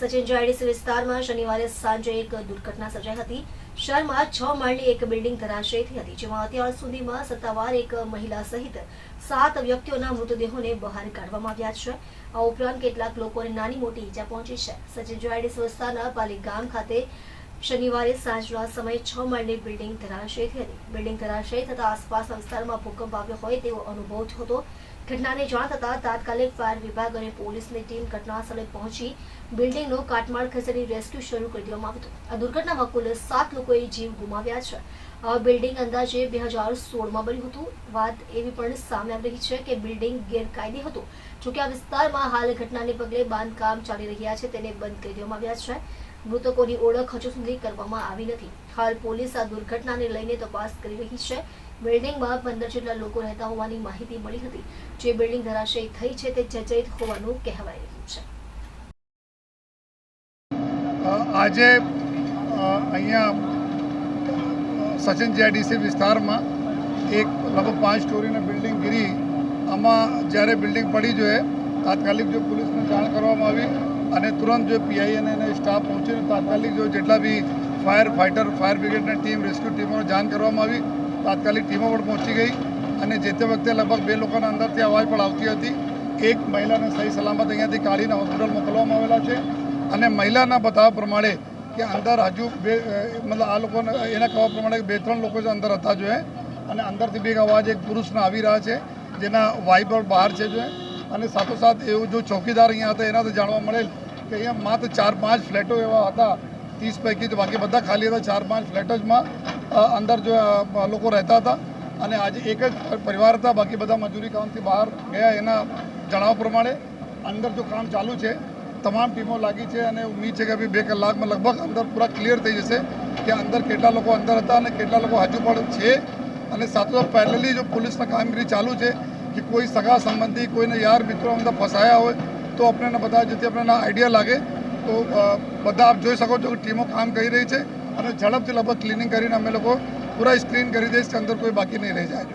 સચિન જાયડીસી વિસ્તારમાં શનિવારે સાંજે એક દુર્ઘટના સર્જાઈ હતી. શહેરમાં છ માળની એક બિલ્ડિંગ ધરાશયી થઈ હતી, જેમાં અત્યાર સુધીમાં સત્તાવાર એક મહિલા સહિત સાત વ્યક્તિઓના મૃતદેહોને બહાર કાઢવામાં આવ્યા છે. આ ઉપરાંત કેટલાક લોકોને નાની મોટી ઈજા પહોંચી છે. સચિન જાયડીસી વિસ્તારના પાલી ગામ ખાતે શનિવારે સાંજના સમયે છ માળની બિલ્ડિંગ ધરાશયી થઈ હતી. બિલ્ડિંગ ધરાશયી થતા આસપાસના વિસ્તારમાં ભૂકંપ આવ્યો હોય તેવો અનુભવ થયો હતો. ઘટનાને જાણ થતાં તાત્કાલિક ફાયર વિભાગ અને પોલીસની ટીમ ઘટના સ્થળે પહોંચી બિલ્ડિંગનો કાટમાળ ખસેડી રેસ્ક્યુ શરૂ કરી દેવામાં આવ્યું હતું. આ દુર્ઘટનામાં કુલ સાત લોકોએ જીવ ગુમાવ્યા છે. આ બિલ્ડિંગ અંદાજે બે હજાર સોળમાં બન્યું હતું. વાત એવી પણ સામે આવી રહી છે કે બિલ્ડિંગ ગેરકાયદે હતું. જોકે આ વિસ્તારમાં હાલ ઘટનાને પગલે બાંધકામ ચાલી રહ્યા છે, તેને બંધ કરી દેવામાં આવ્યા છે. મૃતકોની ઓળખ હજુ સુધી કરવામાં આવી નથી. હાલ પોલીસ આ દુર્ઘટનાને લઈને તપાસ કરી રહી છે. બિલ્ડિંગમાં પંદર જેટલા લોકો રહેતા હોવાની માહિતી મળી હતી. જે બિલ્ડિંગ ધરાશયી થઈ છે તે જર્જરિત હોવાનું કહેવાય રહ્યું છે. આજે અહીંયા, સચિન જીઆઈડીસી વિસ્તારમાં એક લગભગ પાંચ સ્ટોરીની બિલ્ડિંગ ગીરી. આમાં જ્યારે બિલ્ડિંગ પડી જોઈએ, તાત્કાલિક જો પોલીસને જાણ કરવામાં આવી અને તુરંત જો પીઆઈ અને સ્ટાફ પહોંચીને તાત્કાલિક જો જેટલા બી ફાયર ફાઇટર ફાયર બ્રિગેડની ટીમ રેસ્ક્યુ ટીમોને જાણ કરવામાં આવી, તાત્કાલિક ટીમો પણ પહોંચી ગઈ અને જે તે વખતે લગભગ બે લોકોના અંદરથી અવાજ પણ આવતી હતી. એક મહિલાને સહી સલામત અહીંયાથી કાઢીને હોસ્પિટલ મોકલવામાં આવેલા છે અને મહિલાના બતાવ પ્રમાણે કે અંદર હજુ બે મતલબ આ લોકોને, એના કહેવા પ્રમાણે બે ત્રણ લોકો જે અંદર હતા જોઈએ અને અંદરથી બે અવાજ એક પુરુષના આવી રહ્યા છે જેના વાઇફ બહાર છે જોઈએ અને સાથોસાથ એવું જો ચોકીદાર અહીંયા હતા એનાથી જાણવા મળેલ કે અહીંયા માત્ર ચાર પાંચ ફ્લેટો એવા હતા. ત્રીસ પૈકી તો બાકી બધા ખાલી હતા ચાર પાંચ ફ્લેટોમાં અ, અંદર જો લોકો રહેતા હતા. અને આજે એક જ પરિવાર હતા બાકી બધા મજૂરી કામથી બહાર ગયા એના જણાવવા પ્રમાણે. અંદર જો કામ ચાલુ છે તમામ ટીમો લાગી છે અને ઉમ્મીદ છે કે ભાઈ બે કલાકમાં લગભગ અંદર પૂરા ક્લિયર થઈ જશે કે અંદર કેટલા લોકો અંદર હતા અને કેટલા લોકો હજુ પણ છે. અને સાથોસાથ પહેલેથી જો પોલીસની કામગીરી ચાલુ છે. કે કોઈ સગા સંબંધી કોઈને યાર મિત્રો અંદર ફસાયા હોય તો આપણને બધા જેથી આપણને આઈડિયા લાગે, તો બધા આપ જોઈ શકો છો કે ટીમો કામ કરી રહી છે અને ઝડપથી લગભગ ક્લિનિંગ કરીને અમે લોકો પૂરા સ્ક્રીન કરી દઈશ કે અંદર કોઈ બાકી નહીં રહી જાય.